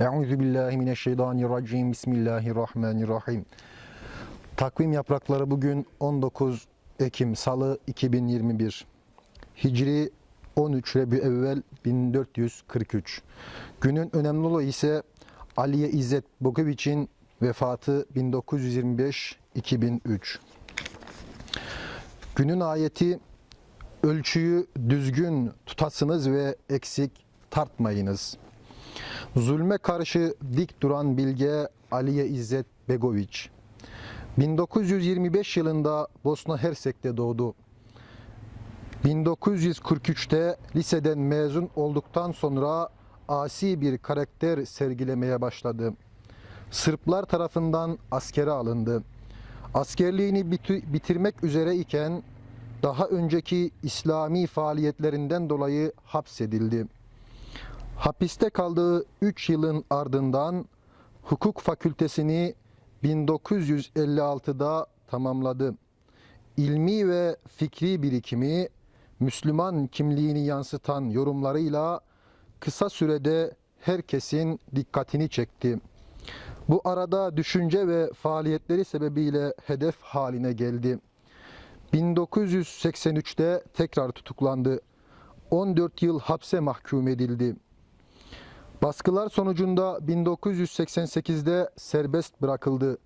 Euzu billahi mineşşeytanirracim. Bismillahirrahmanirrahim. Takvim yaprakları bugün 19 Ekim Salı 2021. Hicri 13 Rebi'evvel 1443. Günün önemli olayı ise Aliye İzzet Bokoviç'in vefatı 1925-2003. Günün ayeti ölçüyü düzgün tutasınız ve eksik tartmayınız. Zulme karşı dik duran bilge Aliye İzzet Begoviç. 1925 yılında Bosna Hersek'te doğdu. 1943'te liseden mezun olduktan sonra asi bir karakter sergilemeye başladı. Sırplar tarafından askere alındı. Askerliğini biti- bitirmek üzere iken daha önceki İslami faaliyetlerinden dolayı hapsedildi. Hapiste kaldığı 3 yılın ardından hukuk fakültesini 1956'da tamamladı. İlmi ve fikri birikimi, Müslüman kimliğini yansıtan yorumlarıyla kısa sürede herkesin dikkatini çekti. Bu arada düşünce ve faaliyetleri sebebiyle hedef haline geldi. 1983'te tekrar tutuklandı. 14 yıl hapse mahkum edildi. Baskılar sonucunda 1988'de serbest bırakıldı.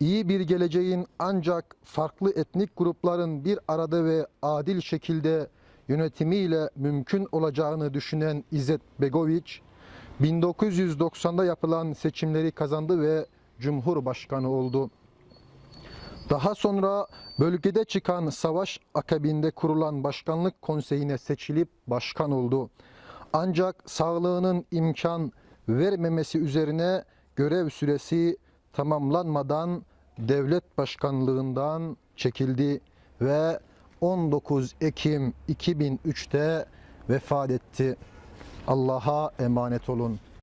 İyi bir geleceğin ancak farklı etnik grupların bir arada ve adil şekilde yönetimiyle mümkün olacağını düşünen İzzet Begoviç, 1990'da yapılan seçimleri kazandı ve Cumhurbaşkanı oldu. Daha sonra bölgede çıkan savaş akabinde kurulan başkanlık konseyine seçilip başkan oldu. Ancak sağlığının imkan vermemesi üzerine görev süresi tamamlanmadan devlet başkanlığından çekildi ve 19 Ekim 2003'te vefat etti. Allah'a emanet olun.